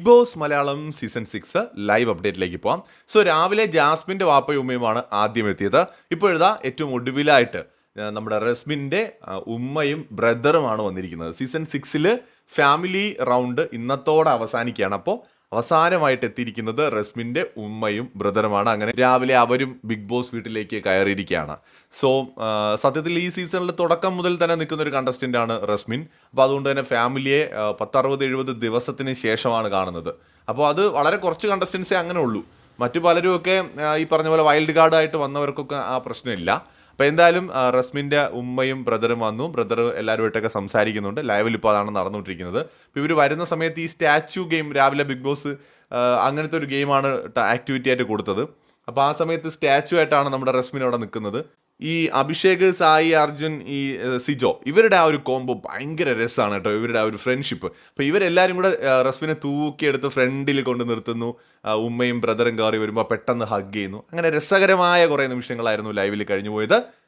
Big Boss Malayalam season six live അപ്ഡേറ്റിലേക്ക് പോവാം. So രാവിലെ ജാസ്മിന്റെ വാപ്പയും ഉമ്മയുമാണ് ആദ്യം എത്തിയത്. ഇപ്പോഴതാ ഏറ്റവും ഒടുവിലായിട്ട് നമ്മുടെ റസ്മിന്റെ ഉമ്മയും ബ്രദറുമാണ് വന്നിരിക്കുന്നത്. സീസൺ സിക്സിൽ ഫാമിലി റൗണ്ട് ഇന്നത്തോടെ അവസാനിക്കുകയാണ്. അപ്പോൾ അവസാനമായിട്ട് എത്തിയിരിക്കുന്നത് റസ്മിന്റെ ഉമ്മയും ബ്രദറുമാണ്. അങ്ങനെ രാവിലെ അവരും ബിഗ് ബോസ് വീട്ടിലേക്ക് കയറിയിരിക്കുകയാണ്. സോ സത്യത്തിൽ ഈ സീസണിൽ തുടക്കം മുതൽ തന്നെ നിൽക്കുന്ന ഒരു കണ്ടസ്റ്റന്റ് ആണ് റസ്മിൻ. അപ്പോൾ അതുകൊണ്ട് തന്നെ ഫാമിലിയെ പത്തറുപത് എഴുപത് ദിവസത്തിന് ശേഷമാണ് കാണുന്നത്. അപ്പോൾ അത് വളരെ കുറച്ച് കണ്ടസ്റ്റൻസേ അങ്ങനെ ഉള്ളൂ. മറ്റു പലരും ഒക്കെ ഈ പറഞ്ഞ പോലെ വൈൽഡ് കാർഡായിട്ട് വന്നവർക്കൊക്കെ ആ പ്രശ്നമില്ല. അപ്പോൾ എന്തായാലും റസ്മിന്റെ ഉമ്മയും ബ്രദറും വന്നു. ബ്രദർ എല്ലാവരുമായിട്ടൊക്കെ സംസാരിക്കുന്നുണ്ട്. ലൈവിൽ ഇപ്പോൾ അതാണ് നടന്നുകൊണ്ടിരിക്കുന്നത്. അപ്പോൾ ഇവർ വരുന്ന സമയത്ത് ഈ സ്റ്റാച്ചു ഗെയിം രാവിലെ ബിഗ് ബോസ് അങ്ങനത്തെ ഒരു ഗെയിമാണ് ആക്ടിവിറ്റി ആയിട്ട് കൊടുത്തത്. അപ്പോൾ ആ സമയത്ത് സ്റ്റാച്ചു ആയിട്ടാണ് നമ്മുടെ റസ്മിൻ അവിടെ നിൽക്കുന്നത്. ഈ അഭിഷേക് സായി അർജുൻ ഈ സിജോ ഇവരുടെ ആ ഒരു കോംബോ ഭയങ്കര രസമാണ് കേട്ടോ. ഇവരുടെ ആ ഒരു ഫ്രണ്ട്ഷിപ്പ് അപ്പോൾ ഇവരെല്ലാവരും കൂടെ റസ്മിനെ തൂക്കിയെടുത്ത് ഫ്രണ്ടിൽ കൊണ്ട് നിർത്തുന്നു. ഉമ്മയും ബ്രദറും കയറി വരുമ്പോൾ പെട്ടെന്ന് ഹഗ് ചെയ്യുന്നു. അങ്ങനെ രസകരമായ കുറേ നിമിഷങ്ങളായിരുന്നു ലൈവിൽ കഴിഞ്ഞു പോയത്